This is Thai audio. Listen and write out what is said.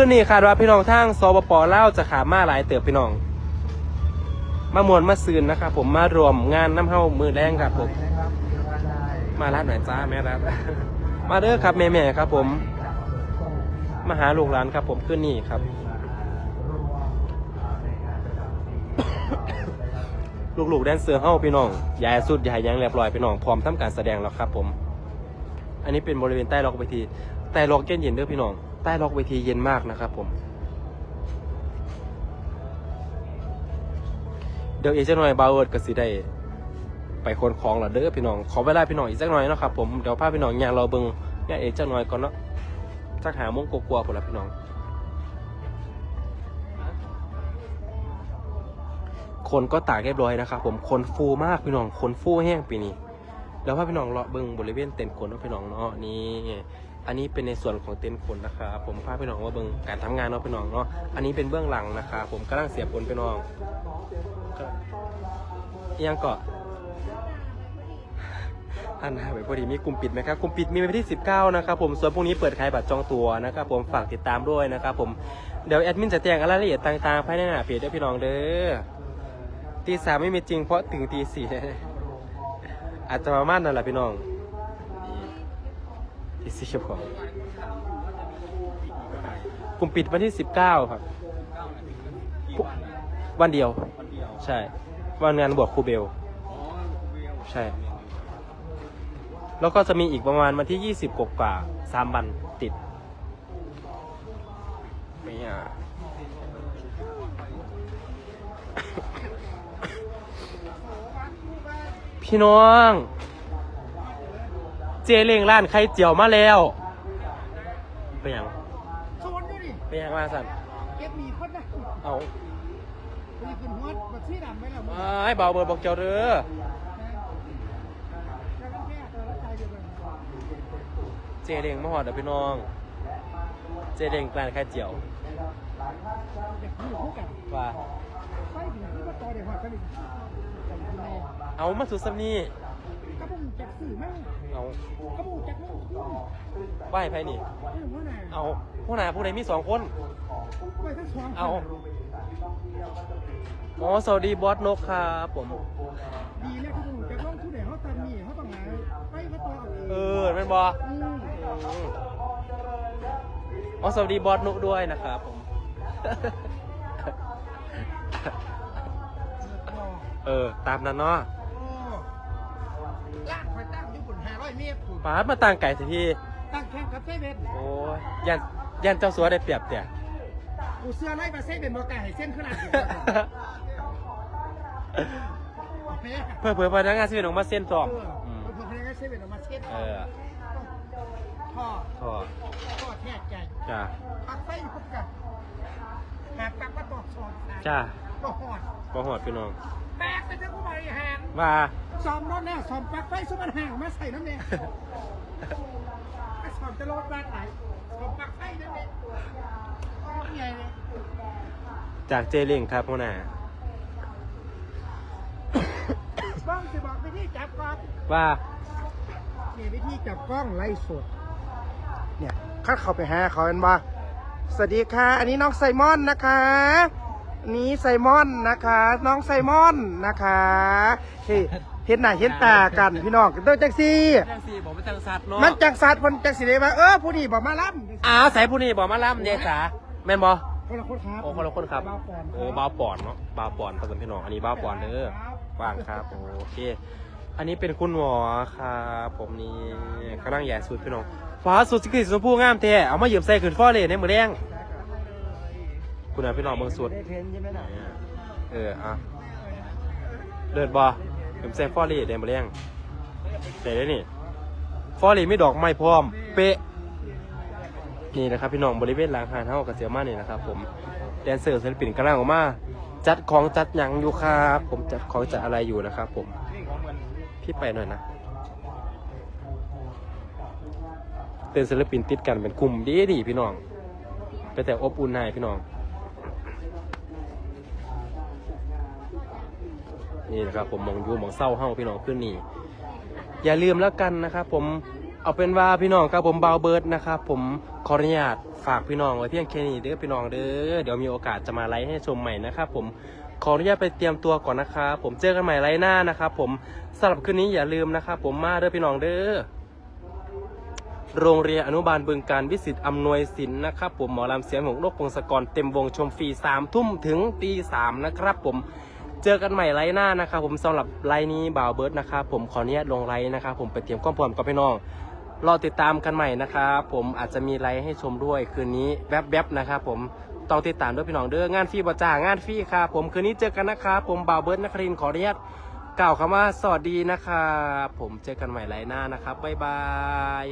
ขึ้นนี่คาดว่าพี่น้องทางสปปเล่าวจะขามาหลายเติบพี่น้อง มามวนมาซืนนะครับผมมารวมงานน้ำเฮ้ามือแรงครับผม มาร้านไหนจ้าแม่รัดมาเด้อครับแม่ๆครับ ผมมาหาลูกหลานครับ ผมขึ้นนี่ครับ ลูกๆแดนเซอร์เฮ้าพี่น้องยายสุดยายยังเรียบร้อยพี่น้องพร้อมทำการแสดงแล้วครับ ผม อันนี้เป็นบริเวณใต้ล็อกเวทีใต้ล็อกเย็นเย็นๆเด้อพี่น้อง ต้ล็อกเวทีเย็นมากนะครับผม เดี๋ยวอีกสักหน่อยบาวเวิร์ดก็สิได้ไปคนของแล้วเด้อพี่น้อง ขอเวลาพี่น้องอีกสักหน่อยนะครับผม เดี๋ยวพาพี่น้องย่างเราเบิ่งย่างเอกจักหน่อยก่อนเนาะสักหามงกลัวาๆพุ่นละพี่น้อง คนก็ตากเรียบร้อยนะครับผม คนฟูมากพี่น้อง คนฟูแห้งปีนี้ แล้วพาพี่น้องเลาะเบิงบริเวณเต็นท์คนเนาะพี่น้องเนาะนี่ อันนี้เป็นในส่วนของเต็นท์คนนะครับผมพาพี่น้องมาเบิ่งการทำงานเนาะพี่น้องเนาะอันนี้เป็นเบื้องหลังนะครับผมกำลังเสียบผลพี่น้องก็อิหยังเกาะอันหาไปพอดีมีกลุ่มปิดไหมครับกลุ่มปิดมีวันที่ 19 นะครับผมส่วนพรุ่งนี้เปิดขายบัตรจองตัวนะครับผมฝากติดตามด้วยนะครับผมเดี๋ยวแอดมินจะแจ้งรายละเอียดต่างๆภายในหน้าเพจด้วยพี่น้องเด้อตีสามไม่มีจริงเพราะถึงตีสี่อาจจะประมาณนั่นแหละพี่น้อง ตีสี่พอกลุ่มปิดวันที่ 19 ครับ วันเดียว ใช่ วันงานบวชครูเบล ใช่ แล้วก็จะมีอีกประมาณวันที่ 20 กว่ากว่าสามวันติดไม่อะพี่น้อง เจเล้งร้านไข่เจียวมาแล้วไปยังโซนด้วยดิไปยังมาสั่นเก็บหมีคนนะเอามีขึ้นหัวบัตรสีดำไหมล่ะมึงไอ้เบาเบอร์บอกเจ้าเด้อแล้วก็แค่ตัวละใจเดียวกันเจเล้งมาหอดเด้อพี่น้อง เจเล้งร้านไข่เจียวเด็กอยู่คู่กันว่าไฟถึงที่ว่าต่อเดี๋ยวหัวกันอีกเอามาสุดสันี่กระบุงจากสื่อแม่ เอากระบุงจากลูกคู่ไหวไพ่นี่ไม่รู้ว่าไหนเอาผู้นาผู้ใดมีสองคน ไปทั้งสองเอา อ๋อ สวัสดีบอสนกครับผม ดีแล้วที่กระบุงจากล่องคู่ไหนเขาตันมีเขาต้องหาไปมาต่อเออเป็นบอสอืมอ๋อ สวัสดีบอสนุกด้วยนะครับผมเออ ตามนั้นเนาะ โอ้ลากไปตั้ง อยู่บนห้าร้อยเมตรปาดมาต่างไก่สิพี่ ตั้งแข่งกับเซเว่นโอ้ยยันยันเจ้าสัวได้เปรียบเตี่ย กูเสื้อไล่มาเซเว่นบอกไก่ให้เส้นขนาดนี้เพื่อเพื่อพนักงานสิเป็นออกมาเส้นจอมเอออืมพอพนักงานเซเว่นออกมาเช็ดเออท่อทอดท่อแทกใจจ้าปักไฟอยู่พบกันหากปักมาตอกซอนจ้าก็หอดก็หอดพี่น้องแบกไปทั้งผู้บริหารว่า ซ้อมรถแน่ซ้อมปลักไฟสมันห่างมาใส่น้ำแดงไอ้ซ้อมจะรถบ้านไหนซ้อมปลักไฟนั่นเองอ๋อใหญ่เลยจากเจเล้งครับพ่อหน้าบ้องจะบอกวิธีจับกล้องว่านี่วิธีจับกล้องไล่สดเนี่ยคัดเข้าไปหาเขาเป็นว่าสวัสดีค่ะ อันนี้น้องไซมอนนะคะอันนี้ไซมอนนะคะ น้องไซมอนนะคะเฮ้ย เห็นหน้าเห็นตากันพี่น้องต้องจังซี่ จังสีบอกเป็นจังสัตว์เนาะมันจังสัตว์มันจังสิเลยว่าเออผู้นี้บอกมาล้ำอ้าวใส่ผู้นี้บอกมาล่ำเนี่ยจ๋าแม่นบอคนละคนครับโอ้คนละคนครับเบาก่อนโอ้บ้าวปอนเนาะบ้าวปอนผสมพี่น้องอันนี้บ้าวปอนเด้อว่างครับโอเค อันนี้เป็นคุณหมอครับผมนี่กำลังแย่สุดพี่น้องฟ้าสุดสีชมพูงามแท้เอามาเหยียบใส่ขึ้นฟอเลยในมือแดงคุณน่ะพี่น้องเมืองสุด ได้เพนใช่ไหมล่ะเอออะเดินบอ เหยียบใส่ฟอเลยในมือแดงใส่ได้นี่ ฟอเลยไม่ดอกไม้พร้อม เป๊ะ นี่นะครับพี่น้องบริเวณหลังหานเฮากระเสียมานี่นะครับผมแดนเซอร์ศิลปินกำลังออกมา จัดของจัดหยังอยู่ครับผมจัดของจัดอะไรอยู่นะครับผมพี่ไปหน่อยนะเต้นศิลปินติดกันเป็นกลุ่มดีดีพี่น้องไปแต่อบอุ่นให้พี่น้อง นี่นะครับผมมองยูมองเศร้าเฮาพี่น้องขึ้นนี่ อย่าลืมแล้วกันนะครับผมเอาเป็นว่าพี่น้องครับผมเบาเบิร์ดนะครับผมขออนุญาตฝากพี่น้องไว้เพียงแค่นี้เด้อพี่น้องเด้อเดี๋ยวมีโอกาสจะมาไลฟ์ให้ชมใหม่นะครับผมขออนุญาตไปเตรียมตัวก่อนนะครับผมเจอกันใหม่ไลฟ์หน้านะครับผมสำหรับคืนนี้อย่าลืมนะครับผมมาเด้อพี่น้องเด้อโรงเรียนอนุบาลบึงการวิสิตอำนวยสินนะครับผมหมอลำเสียงของโลกพงศกรเต็มวงชมฟรีสามทุ่มถึงตีสามนะครับผม เจอกันใหม่ไลฟ์หน้านะครับผมสำหรับไลฟ์นี้บ่าวเบิร์ดนะครับผมขออนุญาตลงไลฟ์นะครับผมไปเตรียมความพร้อมกับพี่น้องรอติดตามกันใหม่นะครับผมอาจจะมีไลฟ์ให้ชมด้วยคืนนี้แวบๆนะครับผมต้องติดตามด้วยพี่น้องเด้องานฟรีบ่จ้างานฟรีครับผมคืนนี้เจอกันนะครับผมบ่าวเบิร์ดนครินขออนุญาตกล่าวคำว่าสวัสดีนะครับผมเจอกันใหม่ไลฟ์หน้านะครับบ๊ายบาย